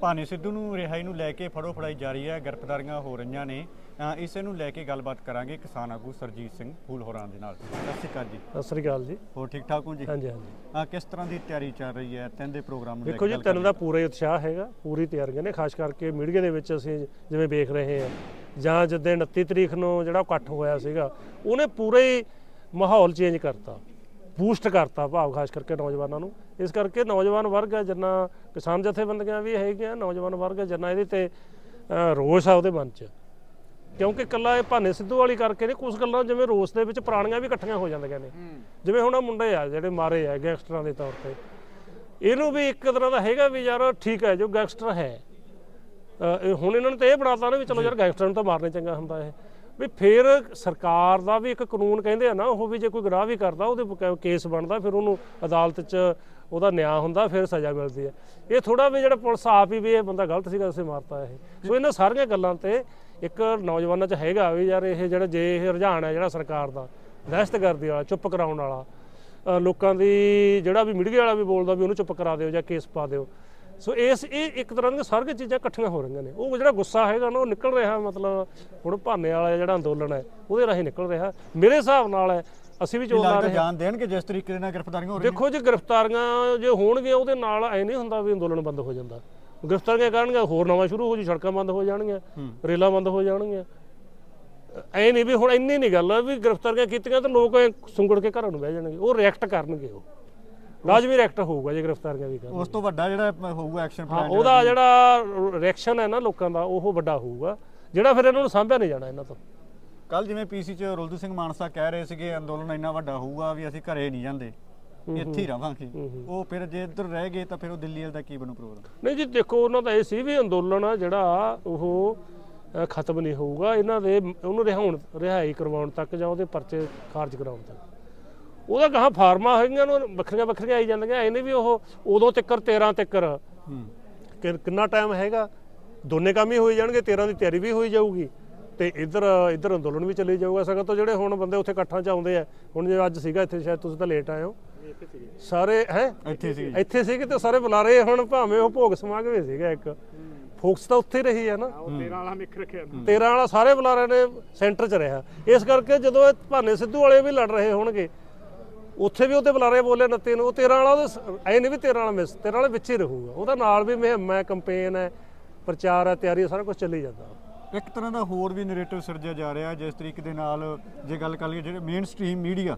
ਭਾਨੇ ਸਿੱਧੂ ਨੂੰ ਰਿਹਾਈ ਨੂੰ ਲੈ ਕੇ ਫੜੋ ਫੜਾਈ ਜਾਰੀ ਹੈ ਗ੍ਰਿਫਤਾਰੀਆਂ ਹੋ ਰਹੀਆਂ ਨੇ। ਇਸੇ ਨੂੰ ਲੈ ਕੇ ਗੱਲਬਾਤ ਕਰਾਂਗੇ ਕਿਸਾਨ ਆਗੂ ਸਰਜੀਤ ਸਿੰਘ ਫੂਲ ਹੋਰਾਂ ਦੇ ਨਾਲ। ਸਤਿ ਸ਼੍ਰੀ ਅਕਾਲ ਜੀ। ਸਤਿ ਸ੍ਰੀ ਅਕਾਲ ਜੀ। ਹੋਰ ਠੀਕ ਠਾਕ ਹੋ ਜੀ? ਹਾਂਜੀ ਹਾਂਜੀ। ਕਿਸ ਤਰ੍ਹਾਂ ਦੀ ਤਿਆਰੀ ਚੱਲ ਰਹੀ ਹੈ? ਤਿੰਨ ਦੇ ਪ੍ਰੋਗਰਾਮ ਨੂੰ ਦੇਖੋ ਜੀ ਤਿੰਨ ਦਾ। ਪੂਰਾ ਉਤਸ਼ਾਹ ਹੈਗਾ ਪੂਰੀ ਤਿਆਰੀਆਂ ਨੇ ਖਾਸ ਕਰਕੇ ਮੀਡੀਆ ਦੇ ਵਿੱਚ ਅਸੀਂ ਜਿਵੇਂ ਵੇਖ ਰਹੇ ਹਾਂ। ਜਾਂ ਜਦੋਂ 29 ਤਰੀਕ ਨੂੰ ਜਿਹੜਾ ਇਕੱਠ ਹੋਇਆ ਸੀਗਾ ਉਹਨੇ ਪੂਰੇ ਮਾਹੌਲ ਚੇਂਜ ਕਰਤਾ ਬੂਸਟ ਕਰਤਾ ਭਾਵ ਖਾਸ ਕਰਕੇ ਨੌਜਵਾਨਾਂ ਨੂੰ। ਇਸ ਕਰਕੇ ਨੌਜਵਾਨ ਵਰਗ ਹੈ ਜਿੰਨਾ ਕਿਸਾਨ ਜਥੇਬੰਦੀਆਂ ਵੀ ਹੈਗੀਆਂ ਨੌਜਵਾਨ ਵਰਗ ਹੈ ਜਿੰਨਾ ਇਹਦੇ ਤੇ ਰੋਸ ਆ ਉਹਦੇ ਮਨ 'ਚ। ਕਿਉਂਕਿ ਕੱਲਾ ਇਹ ਭਾਨੇ ਸਿੱਧੂ ਵਾਲੀ ਕਰਕੇ ਨੇ ਕੁਝ ਗੱਲਾਂ ਜਿਵੇਂ ਰੋਸ ਦੇ ਵਿੱਚ ਪੁਰਾਣੀਆਂ ਵੀ ਇਕੱਠੀਆਂ ਹੋ ਜਾਂਦੀਆਂ ਨੇ। ਜਿਵੇਂ ਹੁਣ ਆਹ ਮੁੰਡੇ ਆ ਜਿਹੜੇ ਮਾਰੇ ਆ ਗੈਂਗਸਟਰਾਂ ਦੇ ਤੌਰ ਤੇ। ਇਹਨੂੰ ਵੀ ਇੱਕ ਤਰ੍ਹਾਂ ਦਾ ਹੈਗਾ ਵੀ ਯਾਰ ਠੀਕ ਹੈ ਜੋ ਗੈਂਗਸਟਰ ਹੈ। ਹੁਣ ਇਹਨਾਂ ਨੇ ਤਾਂ ਇਹ ਬਣਾਤਾ ਨਾ ਵੀ ਚਲੋ ਯਾਰ ਗੈਂਗਸਟਰ ਨੂੰ ਤਾਂ ਮਾਰਨੇ ਚੰਗਾ ਹੁੰਦਾ ਇਹ। ਵੀ ਫਿਰ ਸਰਕਾਰ ਦਾ ਵੀ ਇੱਕ ਕਾਨੂੰਨ ਕਹਿੰਦੇ ਆ ਨਾ ਉਹ ਵੀ ਜੇ ਕੋਈ ਗੁਨਾਹ ਵੀ ਕਰਦਾ ਉਹਦੇ ਕੇਸ ਬਣਦਾ ਫਿਰ ਉਹਨੂੰ ਅਦਾਲਤ 'ਚ ਉਹਦਾ ਨਿਆਂ ਹੁੰਦਾ, ਫਿਰ ਸਜ਼ਾ ਮਿਲਦੀ ਹੈ। ਇਹ ਥੋੜਾ ਵੀ ਜਿਹੜਾ ਪੁਲਿਸ ਆਪ ਹੀ ਵੀ ਇਹ ਬੰਦਾ ਗਲਤ ਸੀਗਾ ਅਸੀਂ ਮਾਰਤਾ ਇਹ। ਸੋ ਇਹਨਾਂ ਸਾਰੀਆਂ ਗੱਲਾਂ ਤੇ ਇੱਕ ਨੌਜਵਾਨਾਂ 'ਚ ਹੈਗਾ ਵੀ ਯਾਰ ਇਹ ਜਿਹੜਾ ਜੇ ਇਹ ਰੁਝਾਨ ਹੈ ਜਿਹੜਾ ਸਰਕਾਰ ਦਾ ਦਹਿਸ਼ਤਗਰਦੀ ਵਾਲਾ, ਚੁੱਪ ਕਰਾਉਣ ਵਾਲਾ ਲੋਕਾਂ ਦੀ ਜਿਹੜਾ ਵੀ ਮੀਡੀਆ ਵਾਲਾ ਵੀ ਬੋਲਦਾ ਵੀ ਉਹਨੂੰ ਚੁੱਪ ਕਰਾ ਦਿਓ ਜਾਂ ਕੇਸ ਪਾ ਦਿਓ। ਸੋ ਇਸ, ਇਹ ਇੱਕ ਤਰ੍ਹਾਂ ਦੀਆਂ ਸਾਰੀਆਂ ਚੀਜ਼ਾਂ ਇਕੱਠੀਆਂ ਹੋ ਰਹੀਆਂ ਨੇ। ਉਹ ਜਿਹੜਾ ਗੁੱਸਾ ਹੈਗਾ ਨਾ, ਉਹ ਨਿਕਲ ਰਿਹਾ ਮਤਲਬ ਹੁਣ ਭਾਨੇ ਵਾਲਾ ਜਿਹੜਾ ਅੰਦੋਲਨ ਹੈ, ਉਹਦੇ ਰਾਹੀਂ ਨਿਕਲ ਰਿਹਾ। ਮੇਰੇ ਹਿਸਾਬ ਨਾਲ ਹੈ ਅਸੀਂ ਵੀ ਚੋਣ ਲਾ ਰਹੇ ਹਾਂ। ਜਾਣ ਦੇਣਗੇ ਜਿਸ ਤਰੀਕੇ ਨਾਲ ਗ੍ਰਿਫਤਾਰੀਆਂ ਹੋ ਰਹੀਆਂ। ਦੇਖੋ ਜੀ ਗ੍ਰਿਫਤਾਰੀਆਂ ਜੇ ਹੋਣਗੀਆਂ ਉਹਦੇ ਨਾਲ ਐ ਨਹੀਂ ਹੁੰਦਾ ਵੀ ਅੰਦੋਲਨ ਬੰਦ ਹੋ ਜਾਂਦਾ। ਗ੍ਰਿਫਤਾਰੀਆਂ ਕਰਨਗੇ ਹੋਰ ਨਵਾਂ ਸ਼ੁਰੂ ਹੋ ਜੂ ਸੜਕਾਂ ਬੰਦ ਹੋ ਜਾਣਗੀਆਂ ਰੇਲਾਂ ਬੰਦ ਹੋ ਜਾਣਗੀਆਂ। ਐ ਨਹੀਂ ਵੀ ਹੁਣ ਇੰਨੀ ਨਹੀਂ ਗੱਲ ਆ ਵੀ ਗ੍ਰਿਫਤਾਰੀਆਂ ਕੀਤੀਆਂ ਤਾਂ ਲੋਕ ਸੁੰਗੜ ਕੇ ਘਰਾਂ ਨੂੰ ਬਹਿ ਜਾਣਗੇ। ਉਹ ਰਿਐਕਟ ਕਰਨਗੇ ਉਹ। ਲਾਜ਼ਮੀ ਰਿਐਕਟ ਹੋਊਗਾ ਜੇ ਗ੍ਰਿਫਤਾਰੀਆਂ ਵੀ ਕਰਨ ਉਸ ਤੋਂ ਵੱਡਾ ਜਿਹੜਾ ਹੋਊਗਾ ਐਕਸ਼ਨ ਪਲਾਨ ਉਹਦਾ ਜਿਹੜਾ ਰਿਐਕਸ਼ਨ ਹੈ ਨਾ ਲੋਕਾਂ ਦਾ ਉਹ ਵੱਡਾ ਹੋਊਗਾ। ਜਿਹੜਾ ਫਿਰ ਇਹਨਾਂ ਨੂੰ ਸਾਂਭਿਆ ਨਹੀਂ ਜਾਣਾ ਇਹਨਾਂ ਤੋਂ। ਕੱਲ ਜਿਵੇਂ ਪੀਸੀ ਚ ਰੁਲਦੂ ਸਿੰਘ ਮਾਨਸਾ ਕਹਿ ਰਹੇ ਸੀਗੇ ਅੰਦੋਲਨ ਇੰਨਾ ਵੱਡਾ ਹੋਊਗਾ ਵੀ ਅਸੀਂ ਘਰੇ ਨਹੀਂ ਜਾਂਦੇ ਇੱਥੇ ਹੀ ਰਵਾਂਗੇ। ਉਹ ਫਿਰ ਜੇ ਇੱਧਰ ਰਹਿ ਗਏ ਤਾਂ ਫਿਰ ਉਹ ਦਿੱਲੀ ਵਾਲ ਦਾ ਕੀ ਬਣੂ ਪ੍ਰੋਗਰਾਮ? ਨਹੀਂ ਜੀ ਦੇਖੋ ਉਹਨਾਂ ਦਾ ਇਹ ਸੀ ਵੀ ਅੰਦੋਲਨ ਆ ਜਿਹੜਾ ਉਹ ਖਤਮ ਨਹੀਂ ਹੋਊਗਾ। ਇਹਨਾਂ ਦੇ ਉਹਨੂੰ ਰਿਹਾਉਣ ਰਿਹਾਈ ਕਰਵਾਉਣ ਤੱਕ ਜਾਂ ਉਹਦੇ ਪਰਚੇ ਖਾਰਜ ਕਰਾਉਣ ਤੱਕ। ਉਹਦਾ ਗਾਹਾਂ ਫਾਰਮਾਂ ਹੋਈਆਂ ਨੂੰ ਵੱਖਰੀਆਂ ਵੱਖਰੀਆਂ ਆਈ ਜਾਂਦੀਆਂ। ਇਹਨੇ ਵੀ ਉਹ ਉਦੋਂ ਤੱਕਰ 13 ਤੱਕਰ। ਕਿੰਨਾ ਟਾਈਮ ਹੈਗਾ? ਦੋਨੇ ਕੰਮ ਹੀ ਹੋਈ ਜਾਣਗੇ 13 ਦੀ ਤਿਆਰੀ ਵੀ ਹੋਈ ਜਾਊਗੀ। ਤੇ ਇੱਧਰ ਇੱਧਰ ਅੰਦੋਲਨ ਵੀ ਚੱਲੀ ਜਾਊਗਾ। ਸਗੋਂ ਤੋਂ ਜਿਹੜੇ ਹੁਣ ਬੰਦੇ ਉੱਥੇ ਇਕੱਠਾਂ 'ਚ ਆਉਂਦੇ ਆ ਹੁਣ ਜੇ ਅੱਜ ਸੀਗਾ ਇੱਥੇ ਸ਼ਾਇਦ ਤੁਸੀਂ ਤਾਂ ਲੇਟ ਆਏ ਹੋ। ਸਾਰੇ ਹੈ? ਇੱਥੇ ਸੀ ਇੱਥੇ ਸੀਗੇ ਤੇ ਸਾਰੇ ਬੁਲਾਰੇ ਹੁਣ ਭਾਵੇਂ ਉਹ ਭੋਗ ਸਮਾਗ ਵੀ ਸੀਗਾ ਇੱਕ। ਫੋਕਸ ਤਾਂ ਉੱਥੇ ਰਹੀ ਹੈ ਨਾ 13 ਵਾਲਾ ਮਿਕ ਰੱਖਿਆ। 13 ਵਾਲਾ ਸਾਰੇ ਬੁਲਾਰੇ ਨੇ ਸੈਂਟਰ 'ਚ ਰਿਹਾ। ਇਸ ਕਰਕੇ ਜਦੋਂ ਇਹ ਭਾਨੇ ਸਿੱਧੂ ਵਾਲੇ ਵੀ ਲੜ ਰਹੇ ਹੋਣਗੇ ਉੱਥੇ ਵੀ ਉਹਦੇ ਬੁਲਾਰੇ ਬੋਲੇ 29 ਨੂੰ। ਉਹ 13 ਵਾਲਾ ਉਹਦੇ ਐ ਨਹੀਂ ਵੀ 13 ਵਾਲਾ ਮਿਸ 13 ਵਾਲੇ ਵਿੱਚ ਹੀ ਰਹੂਗਾ। ਉਹਦਾ ਨਾਲ ਵੀ ਮੁਹਿੰਮ ਹੈ ਕੰਪੇਨ ਹੈ ਪ੍ਰਚਾਰ ਹੈ ਤਿਆਰੀ ਸਾਰਾ ਕੁਝ ਚੱਲੀ ਜਾਂਦਾ। ਇੱਕ ਤਰ੍ਹਾਂ ਦਾ ਹੋਰ ਵੀ ਨੈਰੇਟਿਵ ਸਿਰਜਿਆ ਜਾ ਰਿਹਾ ਜਿਸ ਤਰੀਕੇ ਦੇ ਨਾਲ ਜੇ ਗੱਲ ਕਰ ਲਈਏ ਜਿਹੜੇ ਮੇਨ ਸਟ੍ਰੀਮ ਮੀਡੀਆ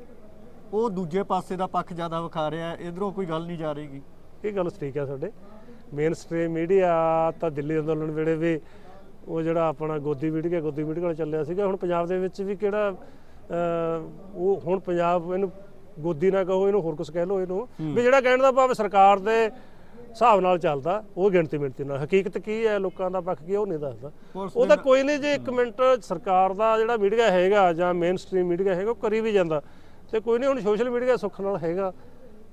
ਉਹ ਦੂਜੇ ਪਾਸੇ ਦਾ ਪੱਖ ਜ਼ਿਆਦਾ ਵਿਖਾ ਰਿਹਾ ਇਧਰੋਂ ਕੋਈ ਗੱਲ ਨਹੀਂ ਜਾ ਰਹੀਗੀ। ਇਹ ਗੱਲ ਠੀਕ ਹੈ ਤੁਹਾਡੇ। ਮੇਨ ਸਟ੍ਰੀਮ ਮੀਡੀਆ ਤਾਂ ਦਿੱਲੀ ਅੰਦੋਲਨ ਵੇਲੇ ਵੀ ਉਹ ਜਿਹੜਾ ਆਪਣਾ ਗੋਦੀ ਮੀਡੀਆ ਗੋਦੀ ਮੀਡੀਆ ਵਾਲਾ ਚੱਲਿਆ ਸੀਗਾ। ਹੁਣ ਪੰਜਾਬ ਦੇ ਵਿੱਚ ਵੀ ਕਿਹੜਾ ਉਹ ਹੁਣ ਪੰਜਾਬ ਇਹਨੂੰ ਗੋਦੀ ਨਾ ਕਹੋ ਇਹਨੂੰ ਹੋਰ ਕੁਝ ਕਹਿ ਲਓ ਇਹਨੂੰ। ਵੀ ਜਿਹੜਾ ਕਹਿਣ ਦਾ ਭਾਵੇਂ ਸਰਕਾਰ ਦੇ ਹਿਸਾਬ ਨਾਲ ਚੱਲਦਾ ਉਹ ਗਿਣਤੀ ਮਿਣਤੀ ਨਾਲ। ਹਕੀਕਤ ਕੀ ਹੈ ਲੋਕਾਂ ਦਾ ਪੱਖ ਕੀ ਉਹ ਨਹੀਂ ਦੱਸਦਾ। ਉਹ ਤਾਂ ਕੋਈ ਨਹੀਂ ਜੇ ਇੱਕ ਮਿੰਟ ਸਰਕਾਰ ਦਾ ਜਿਹੜਾ ਮੀਡੀਆ ਹੈਗਾ ਜਾਂ ਮੇਨ ਸਟ੍ਰੀਮ ਮੀਡੀਆ ਹੈਗਾ ਉਹ ਕਰੀ ਵੀ ਜਾਂਦਾ। ਤੇ ਕੋਈ ਨਹੀਂ ਹੁਣ ਸੋਸ਼ਲ ਮੀਡੀਆ ਸੁੱਖ ਨਾਲ ਹੈਗਾ।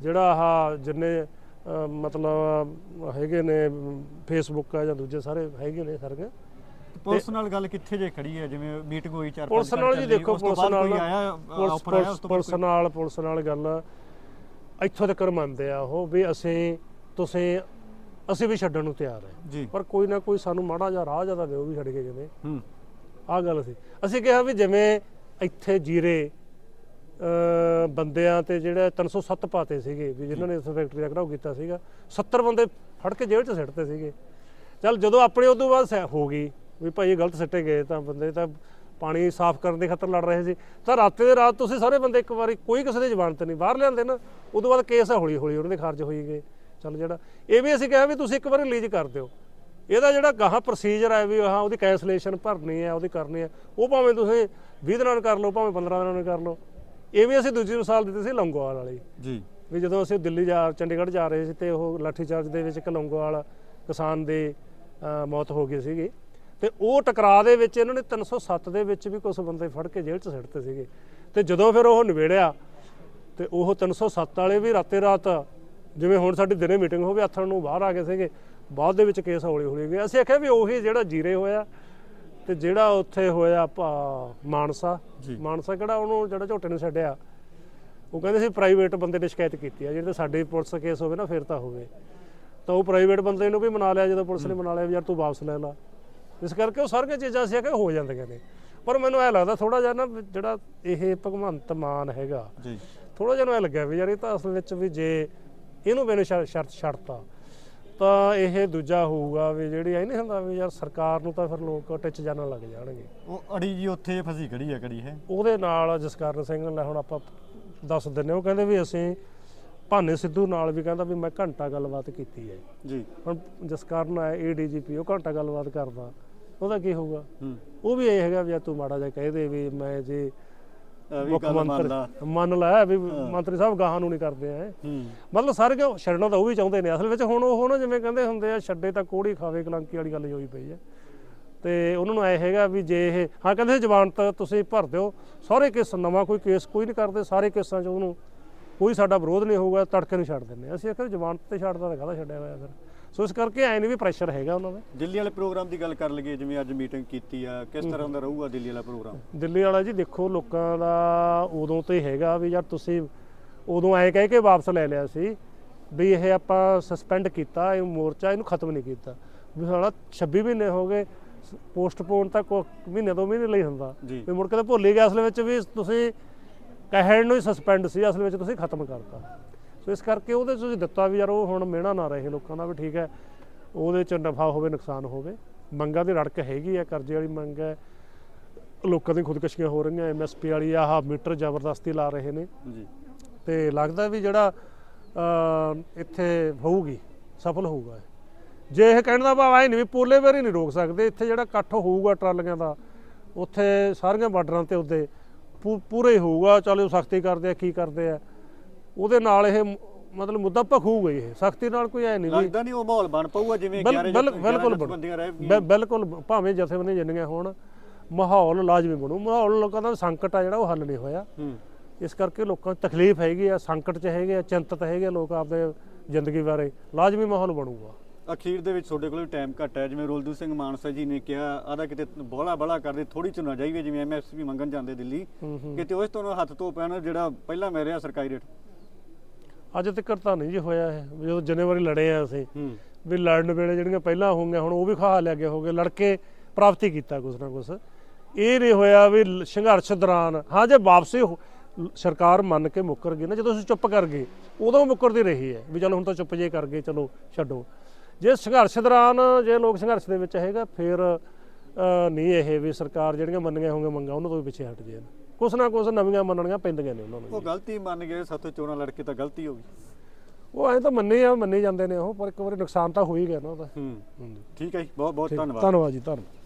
ਜਿਹੜਾ ਆਹ ਜਿੰਨੇ ਮਤਲਬ ਹੈਗੇ ਨੇ ਫੇਸਬੁੱਕ ਆ ਜਾਂ ਦੂਜੇ ਸਾਰੇ ਹੈਗੇ ਨੇ ਸਾਰੀਆਂ ਪੁਲਿਸ ਨਾਲ ਗੱਲ ਕਿੱਥੇ ਜੇ ਖੜੀ ਹੈ? ਜਿਵੇਂ ਮੀਟਿੰਗ ਹੋਈ ਚਾਰ ਪੁਲਿਸ ਨਾਲ ਜੀ ਦੇਖੋ ਪੁਲਿਸ ਨਾਲ ਪੁਲਿਸ ਨਾਲ ਪੁਲਿਸ ਨਾਲ ਗੱਲ। ਇੱਥੋਂ ਤੱਕ ਮੰਨਦੇ ਆ ਉਹ ਵੀ ਅਸੀਂ ਤੁਸੀਂ ਅਸੀਂ ਵੀ ਛੱਡਣ ਨੂੰ ਤਿਆਰ ਹੈ। ਪਰ ਕੋਈ ਨਾ ਕੋਈ ਸਾਨੂੰ ਮਾੜਾ ਜਿਹਾ ਰਾਹ ਜ਼ਿਆਦਾ ਦਿਓ ਵੀ ਛੱਡ ਕੇ ਕਿਵੇਂ ਹੂੰ। ਆਹ ਗੱਲ ਸੀ। ਅਸੀਂ ਕਿਹਾ ਵੀ ਜਿਵੇਂ ਇੱਥੇ ਜੀਰੇ ਬੰਦਿਆਂ ਤੇ ਜਿਹੜੇ 307 ਪਾਤੇ ਸੀਗੇ ਵੀ ਜਿਨ੍ਹਾਂ ਨੇ ਇਸ ਫੈਕਟਰੀ ਦਾ ਘਰਾਓ ਕੀਤਾ ਸੀਗਾ 70 ਬੰਦੇ ਫੜ ਕੇ ਜੇਲ੍ਹ 'ਚ ਸਿੱਟਦੇ ਸੀਗੇ। ਚੱਲ ਜਦੋਂ ਆਪਣੇ ਉਦੋਂ ਬਾਅਦ ਹੋ ਗਈ ਵੀ ਭਾਈ ਇਹ ਗਲਤ ਸਿੱਟੇ ਗਏ ਤਾਂ ਬੰਦੇ ਤਾਂ ਪਾਣੀ ਸਾਫ਼ ਕਰਨ ਦੇ ਖਾਤਰ ਲੜ ਰਹੇ ਸੀ। ਤਾਂ ਰਾਤੇ ਦੇ ਰਾਤ ਤੁਸੀਂ ਸਾਰੇ ਬੰਦੇ ਇੱਕ ਵਾਰੀ ਕੋਈ ਕਿਸੇ ਦੀ ਜ਼ਮਾਨਤ ਨਹੀਂ ਬਾਹਰ ਲਿਆਂਦੇ ਨਾ ਉਦੋਂ ਬਾਅਦ ਕੇਸ ਹੌਲੀ ਹੌਲੀ ਉਹਨਾਂ ਦੇ ਖਾਰਜ ਹੋਈ ਗਏ। ਚੱਲ ਜਿਹੜਾ ਇਹ ਵੀ ਅਸੀਂ ਕਿਹਾ ਵੀ ਤੁਸੀਂ ਇੱਕ ਵਾਰੀ ਰਿਲੀਜ਼ ਕਰ ਦਿਓ। ਇਹਦਾ ਜਿਹੜਾ ਗਾਹਾਂ ਪ੍ਰੋਸੀਜਰ ਹੈ ਵੀ ਹਾਂ ਉਹਦੀ ਕੈਂਸਲੇਸ਼ਨ ਭਰਨੀ ਹੈ ਉਹਦੀ ਕਰਨੀ ਹੈ ਉਹ ਭਾਵੇਂ ਤੁਸੀਂ 20 ਦਿਨਾਂ ਨੂੰ ਕਰ ਲਓ ਭਾਵੇਂ 15 ਦਿਨਾਂ ਨੂੰ ਕਰ ਲਓ। ਇਹ ਵੀ ਅਸੀਂ ਦੂਜੀ ਮਿਸਾਲ ਦਿੱਤੀ ਸੀ ਲੌਂਗੋਵਾਲ ਵਾਲੀ। ਜੀ। ਵੀ ਜਦੋਂ ਅਸੀਂ ਦਿੱਲੀ ਜਾ ਚੰਡੀਗੜ੍ਹ ਜਾ ਰਹੇ ਸੀ ਤੇ ਉਹ ਲਾਠੀ ਚਾਰਜ ਦੇ ਵਿੱਚ ਇੱਕ ਲੌਂਗੋਵਾਲ ਕਿਸਾਨ ਦੀ ਮੌਤ ਹੋ ਗਈ ਸੀਗੀ। ਤੇ ਉਹ ਟਕਰਾਅ ਦੇ ਵਿੱਚ ਇਹਨਾਂ ਨੇ 307 ਦੇ ਵਿੱਚ ਵੀ ਕੁਝ ਬੰਦੇ ਫੜ ਕੇ ਜੇਲ੍ਹ 'ਚ ਸਿੱਟਦੇ ਸੀਗੇ। ਤੇ ਜਦੋਂ ਫਿਰ ਉਹ ਨਿਬੇੜਿਆ ਤੇ ਉਹ 307 ਵਾਲੇ ਵੀ ਰਾਤੇ ਰਾਤ ਜਿਵੇਂ ਹੁਣ ਸਾਡੀ ਦਿਨੇ ਮੀਟਿੰਗ ਹੋਵੇ ਆਥਣ ਨੂੰ ਬਾਹਰ ਆ ਗਏ ਸੀਗੇ ਬਾਅਦ ਦੇ ਵਿੱਚ ਕੇਸ ਹੌਲੀ ਹੌਲੀ ਗਏ ਅਸੀਂ ਆਖਿਆ ਵੀ ਉਹੀ ਜਿਹੜਾ ਜੀਰੇ ਹੋਇਆ ਤੇ ਜਿਹੜਾ ਉੱਥੇ ਹੋਇਆ ਮਾਨਸਾ। ਮਾਨਸਾ ਕਿਹੜਾ ਉਹਨੂੰ ਜਿਹੜਾ ਝੋਟੇ ਨੂੰ ਛੱਡਿਆ। ਉਹ ਕਹਿੰਦੇ ਸੀ ਪ੍ਰਾਈਵੇਟ ਬੰਦੇ ਨੇ ਸ਼ਿਕਾਇਤ ਕੀਤੀ ਆ ਜਿਹੜੇ ਸਾਡੇ ਪੁਲਿਸ ਕੇਸ ਹੋਵੇ ਨਾ ਫਿਰ ਤਾਂ ਹੋਵੇ। ਤਾਂ ਉਹ ਪ੍ਰਾਈਵੇਟ ਬੰਦੇ ਨੂੰ ਵੀ ਮਨਾ ਲਿਆ ਜਦੋਂ ਪੁਲਿਸ ਨੇ ਮਨਾ ਲਿਆ ਯਾਰ ਤੂੰ ਵਾਪਸ ਲੈ ਲਾ। ਇਸ ਕਰਕੇ ਉਹ ਸਾਰੀਆਂ ਚੀਜ਼ਾਂ ਸੀ ਕਿ ਹੋ ਜਾਂਦੀਆਂ ਨੇ। ਪਰ ਮੈਨੂੰ ਐ ਲੱਗਦਾ ਥੋੜਾ ਜਿਹਾ ਨਾ ਜਿਹੜਾ ਇਹ ਭਗਵੰਤ ਮਾਨ ਹੈਗਾ ਜੀ। ਥੋੜਾ ਜਿਹਾ ਨੂੰ ਐ ਲੱਗਿਆ ਵੀ ਯਾਰ ਇਹ ਤਾਂ ਅਸਲ ਵਿੱਚ ਵੀ ਜੇ ਇਹਨੂੰ ਮੈਨੂੰ ਸ਼ਰ- ਸ਼ਰਤ। ਛੱਡਤਾ ਤਾਂ ਇਹ ਦੂਜਾ ਹੋਊਗਾ ਵੀ ਜਿਹੜੀ ਐ ਨਹੀਂ ਹੁੰਦਾ ਵੀ ਯਾਰ ਸਰਕਾਰ ਨੂੰ ਤਾਂ ਫਿਰ ਲੋਕ ਟਿੱਚ ਜਾਣਨ ਲੱਗ ਜਾਣਗੇ। ਉਹ ਅੜੀ ਜੀ ਉੱਥੇ ਫਸੀ ਖੜੀ ਹੈ ਕੜੀ ਹੈ ਉਹਦੇ ਨਾਲ ਜਸਕਰਨ ਸਿੰਘ ਨਾਲ ਹੁਣ ਆਪਾਂ ਦੱਸ ਦਿੰਨੇ ਉਹ ਕਹਿੰਦੇ ਵੀ ਅਸੀਂ ਭਾਨੇ ਸਿੱਧੂ ਨਾਲ ਵੀ ਕਹਿੰਦਾ ਵੀ ਮੈਂ ਘੰਟਾ ਗੱਲਬਾਤ ਕੀਤੀ ਹੈ। ਜੀ। ਹੁਣ ਜਸਕਰਨ ਹੈ ਏਡੀਜੀਪੀ ਉਹ ਘੰਟਾ ਗੱਲਬਾਤ ਕਰਦਾ। ਉਹਦਾ ਕੀ ਹੋਊਗਾ? ਉਹ ਵੀ ਇਹ ਹੈਗਾ ਵੀ ਤੂੰ ਮਾੜਾ ਜਿਹਾ ਕਹਿ ਦੇ ਵੀ ਮੈਂ ਜੇ ਇਹ ਮੁੱਖ ਮੰਤਰੀ ਮੰਨ ਲੈ ਵੀ ਮੰਤਰੀ ਸਾਹਿਬ ਗਾਹਾਂ ਨੂੰ ਨਹੀਂ ਕਰਦੇ ਐ। ਮਤਲਬ ਸਾਰੇ ਕਿ ਛੱਡਣਾ ਤਾਂ ਉਹ ਵੀ ਚਾਹੁੰਦੇ ਨੇ। ਅਸਲ ਵਿੱਚ ਹੁਣ ਉਹ ਨਾ ਜਿਵੇਂ ਕਹਿੰਦੇ ਹੁੰਦੇ ਆ ਛੱਡੇ ਤਾਂ ਕੋੜੀ ਖਾਵੇ ਕਲੰਕੀ ਵਾਲੀ ਗੱਲ ਹੋਈ ਪਈ ਹੈ ਤੇ ਉਹਨਾਂ ਨੂੰ ਐ ਹੈਗਾ ਵੀ ਜੇ ਇਹ ਹਾਂ ਕਹਿੰਦੇ ਜ਼ਮਾਨਤ ਤੁਸੀਂ ਭਰ ਦਿਓ। ਸਾਰੇ ਕੇਸ ਨਵਾਂ ਕੋਈ ਕੇਸ ਕੋਈ ਨਹੀਂ ਕਰਦੇ। ਸਾਰੇ ਕੇਸਾਂ 'ਚ ਉਹਨੂੰ ਕੋਈ ਸਾਡਾ ਵਿਰੋਧ ਨਹੀਂ ਹੋਊਗਾ ਤੜਕੇ ਨੂੰ ਛੱਡ ਦਿੰਦੇ। ਅਸੀਂ ਆਖਿਆ ਜ਼ਮਾਨਤ ਤੇ ਛੱਡਦਾ ਤਾਂ ਕਾਹਦਾ ਛੱਡਿਆ ਹੋਇਆ ਫਿਰ। ਸੋ ਇਸ ਕਰਕੇ ਐ ਨਹੀਂ ਵੀ ਪ੍ਰੈਸ਼ਰ ਹੈਗਾ ਉਹਨਾਂ ਦਾ। ਦਿੱਲੀ ਵਾਲੇ ਪ੍ਰੋਗਰਾਮ ਦੀ ਗੱਲ ਕਰ ਲਈਏ ਜਿਵੇਂ ਅੱਜ ਮੀਟਿੰਗ ਕੀਤੀ ਆ ਕਿਸ ਤਰ੍ਹਾਂ ਦਾ ਰਹੂਗਾ ਦਿੱਲੀ ਵਾਲਾ ਪ੍ਰੋਗਰਾਮ? ਦਿੱਲੀ ਵਾਲਾ ਜੀ ਦੇਖੋ ਲੋਕਾਂ ਦਾ ਉਦੋਂ ਤੇ ਹੈਗਾ ਵੀ ਯਾਰ ਤੁਸੀਂ ਉਦੋਂ ਐ ਕਹਿ ਕੇ ਵਾਪਸ ਲੈ ਲਿਆ ਸੀ ਵੀ ਇਹ ਆਪਾਂ ਸਸਪੈਂਡ ਕੀਤਾ ਇਹ ਮੋਰਚਾ ਇਹਨੂੰ ਖਤਮ ਨਹੀਂ ਕੀਤਾ। ਵੀ ਸਾਲਾ 26 ਮਹੀਨੇ ਹੋ ਗਏ ਪੋਸਟਪੋਨ ਤਾਂ ਕੋ ਮਹੀਨੇ ਦੋ ਮਹੀਨੇ ਲਈ ਹੁੰਦਾ। ਵੀ ਮੁੜ ਕੇ ਤਾਂ ਭੁੱਲ ਹੀ ਗਿਆ ਅਸਲ ਵਿੱਚ ਵੀ ਤੁਸੀਂ ਕਹਿਣ ਨੂੰ ਹੀ ਸਸਪੈਂਡ ਸੀ ਅਸਲ ਵਿੱਚ ਤੁਸੀਂ ਖਤਮ ਕਰਤਾ। ਸੋ ਇਸ ਕਰਕੇ ਉਹਦੇ 'ਚ ਤੁਸੀਂ ਦਿੱਤਾ ਵੀ ਯਾਰ ਉਹ ਹੁਣ ਮਿਹਣਾ ਨਾ ਰਹੇ ਲੋਕਾਂ ਦਾ ਵੀ ਠੀਕ ਹੈ ਉਹਦੇ 'ਚ ਨਫਾ ਹੋਵੇ ਨੁਕਸਾਨ ਹੋਵੇ। ਮੰਗਾਂ ਦੀ ਰੜਕ ਹੈਗੀ ਹੈ ਕਰਜ਼ੇ ਵਾਲੀ ਮੰਗ ਹੈ ਲੋਕਾਂ ਦੀ ਖੁਦਕਸ਼ੀਆਂ ਹੋ ਰਹੀਆਂ ਐਮਐਸਪੀ ਵਾਲੀ ਆਹ ਮੀਟਰ ਜ਼ਬਰਦਸਤੀ ਲਾ ਰਹੇ ਨੇ। ਜੀ। ਤੇ ਲੱਗਦਾ ਵੀ ਜਿਹੜਾ ਇੱਥੇ ਹੋਊਗੀ ਸਫਲ ਹੋਊਗਾ ਇਹ। ਜੇ ਇਹ ਕਹਿਣ ਦਾ ਭਾਵ ਐ ਨਹੀਂ ਵੀ ਪੋਲੇ ਵੇਰੀ ਨਹੀਂ ਰੋਕ ਸਕਦੇ ਇੱਥੇ ਜਿਹੜਾ ਇਕੱਠ ਹੋਊਗਾ ਟਰਾਲੀਆਂ ਦਾ ਉੱਥੇ ਸਾਰੀਆਂ ਬਾਰਡਰਾਂ ਤੇ ਉੱਤੇ ਪੂਰੇ ਹੀ ਹੋਊਗਾ ਚਲੋ ਸਖਤੀ ਕਰਦੇ ਆ ਕੀ ਕਰਦੇ ਆ। ਉਹਦੇ ਨਾਲ ਇਹ ਮਤਲਬ ਮੁੱਦਾ ਭਖੂਗਾ ਹੀ ਇਹ। ਸਖਤੀ ਨਾਲ ਕੋਈ ਐ ਨਹੀਂ ਵੀ ਲੱਗਦਾ ਨਹੀਂ ਉਹ ਮਾਹੌਲ ਬਣ ਪਊਗਾ ਜਿਵੇਂ ਬਿਲ- 11 ਬਿਲ- ਬਿਲਕੁਲ ਬਿਲਕੁਲ ਭਾਵੇਂ ਜਥੇਬੰਦੀਆਂ ਜਿੰਨੀਆਂ ਹੋਣ ਮਾਹੌਲ ਲਾਜ਼ਮੀ ਬਣੂ। ਮਾਹੌਲ ਲੋਕਾਂ ਦਾ ਸੰਕਟ ਆ ਜਿਹੜਾ ਉਹ ਹੱਲ ਨਹੀਂ ਹੋਇਆ। ਇਸ ਕਰਕੇ ਲੋਕਾਂ ਨੂੰ ਤਕਲੀਫ ਹੈਗੀ ਆ ਸੰਕਟ 'ਚ ਹੈਗੇ ਆ ਚਿੰਤਤ ਹੈਗੇ ਆ ਲੋਕ ਆਪਦੇ ਜ਼ਿੰਦਗੀ ਬਾਰੇ। ਲਾਜ਼ਮੀ ਮਾਹੌਲ ਬਣੂਗਾ। ਅਖੀਰ ਦੇ ਵਿੱਚ ਤੁਹਾਡੇ ਕੋਲ ਟਾਈਮ ਘੱਟ ਹੈ। ਜਿਵੇਂ ਰੋਲਦੂ ਸਿੰਘ ਮਾਨਸਾ ਜੀ ਨੇ ਕਿਹਾ ਆਦਾ ਕਿਤੇ ਬੋਲਾ ਬੜਾ ਕਰਦੇ ਥੋੜੀ ਚੁਣਾ ਜਾਈਏ ਜਿਵੇਂ ਐਮਐਸਪੀ ਮੰਗਣ ਜਾਂਦੇ ਦਿੱਲੀ। ਕਿਤੇ ਉਸ ਤੋਂ ਹੱਥ ਧੋ ਪੈਣ ਜਿਹੜਾ ਪਹਿਲਾਂ ਮਿਲ ਰਿਹਾ ਸਰਕਾਰੀ ਰੇਟ। ਅੱਜ ਤੱਕ ਤਾਂ ਨਹੀਂ ਜੀ ਹੋਇਆ ਇਹ ਜਦੋਂ ਜਿੰਨੇ ਵਾਰੀ ਲੜੇ ਆ ਅਸੀਂ ਹੂੰ। ਵੀ ਲੜਨ ਵੇਲੇ ਜਿਹੜੀਆਂ ਪਹਿਲਾਂ ਹੋਈਆਂ ਹੁਣ ਉਹ ਵੀ ਖਾ ਲਿਆ ਗਿਆ ਹੋ ਗਏ ਲੜ ਕੇ ਪ੍ਰਾਪਤੀ ਕੀਤਾ ਕੁਛ ਨਾ ਕੁਛ। ਇਹ ਨਹੀਂ ਹੋਇਆ ਵੀ ਸੰਘਰਸ਼ ਦੌਰਾਨ ਹਾਂ ਜੇ ਵਾਪਸੀ ਹੋ- ਸਰਕਾਰ ਮੰਨ ਕੇ ਮੁੱਕਰ ਗਈ ਨਾ ਜਦੋਂ ਅਸੀਂ ਚੁੱਪ ਕਰ ਗਏ ਉਦੋਂ ਮੁੱਕਰਦੀ ਰਹੀ ਹੈ ਵੀ ਚਲੋ ਹੁਣ ਤਾਂ ਚੁੱਪ ਜੇ ਕਰ ਗਏ ਚਲੋ ਛੱਡੋ। ਜੇ ਸੰਘਰਸ਼ ਦੌਰਾਨ ਜੇ ਲੋਕ ਸੰਘਰਸ਼ ਦੇ ਵਿੱਚ ਹੈਗਾ ਫਿਰ ਨਹੀਂ ਇਹ ਵੀ ਸਰਕਾਰ ਜਿਹੜੀਆਂ ਮੰਨੀਆਂ ਹੋਣਗੀਆਂ ਮੰਗਾਂ ਉਹਨਾਂ ਤੋਂ ਵੀ ਪਿੱਛੇ ਹਟ ਜਾਣ ਕੁਛ ਨਾ ਕੁਛ ਨਵੀਆਂ ਮੰਨਣੀਆਂ ਪੈਂਦੀਆਂ ਨੇ ਉਹਨਾਂ ਨੂੰ। ਉਹ ਗਲਤੀ ਮੰਨ ਗਏ ਸਾਥੋਂ ਚੋਣਾਂ ਲੜ ਕੇ ਤਾਂ ਗਲਤੀ ਹੋ ਗਈ। ਉਹ ਐਂ ਤਾਂ ਮੰਨੇ ਆ ਮੰਨੇ ਜਾਂਦੇ ਨੇ ਉਹ ਪਰ ਇੱਕ ਵਾਰੀ ਨੁਕਸਾਨ ਤਾਂ ਹੋ ਹੀ ਗਿਆ ਨਾ ਉਹਦਾ। ਹੂੰ। ਠੀਕ ਹੈ ਜੀ ਬਹੁਤ ਬਹੁਤ ਧੰਨਵਾਦ। ਧੰਨਵਾਦ ਜੀ ਧੰਨਵਾਦ।